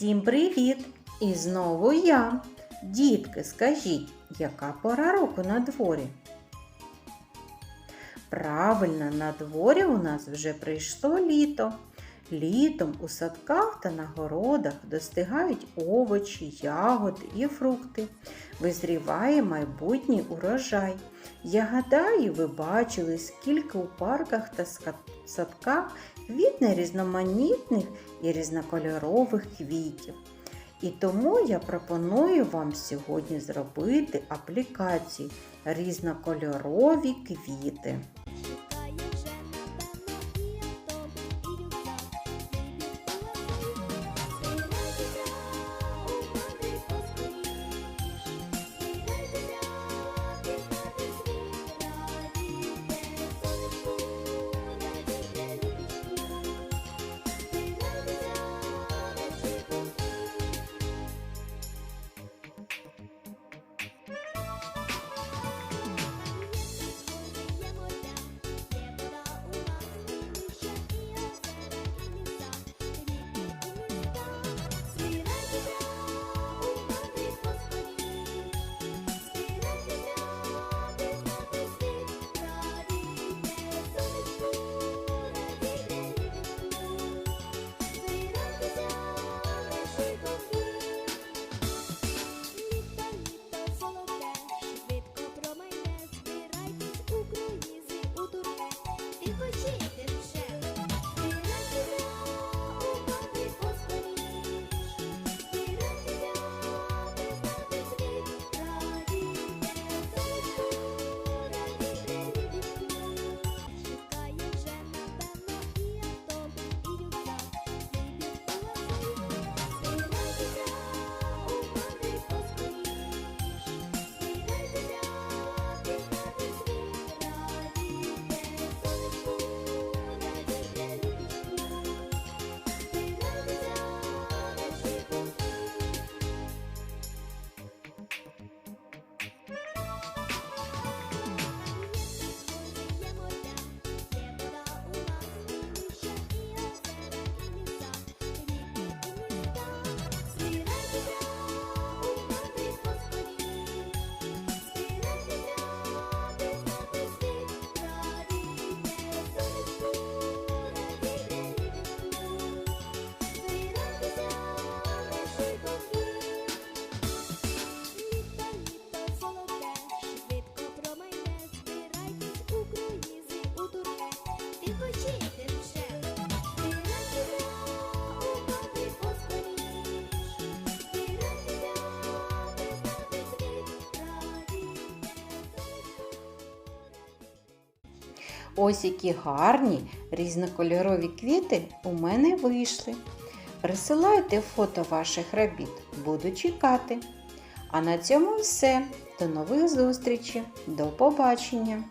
Всім привіт! І знову я. Дітки, скажіть, яка пора року на дворі? Правильно, на дворі у нас вже прийшло літо. Літом у садках та на городах достигають овочі, ягоди і фрукти. Визріває майбутній урожай. Я гадаю, ви бачили, скільки у парках та садках квітне різноманітних і різнокольорових квітів. І тому я пропоную вам сьогодні зробити аплікацію різнокольорові квіти. Ось які гарні різнокольорові квіти у мене вийшли. Присилайте фото ваших робіт, буду чекати. А на цьому все. До нових зустрічей. До побачення!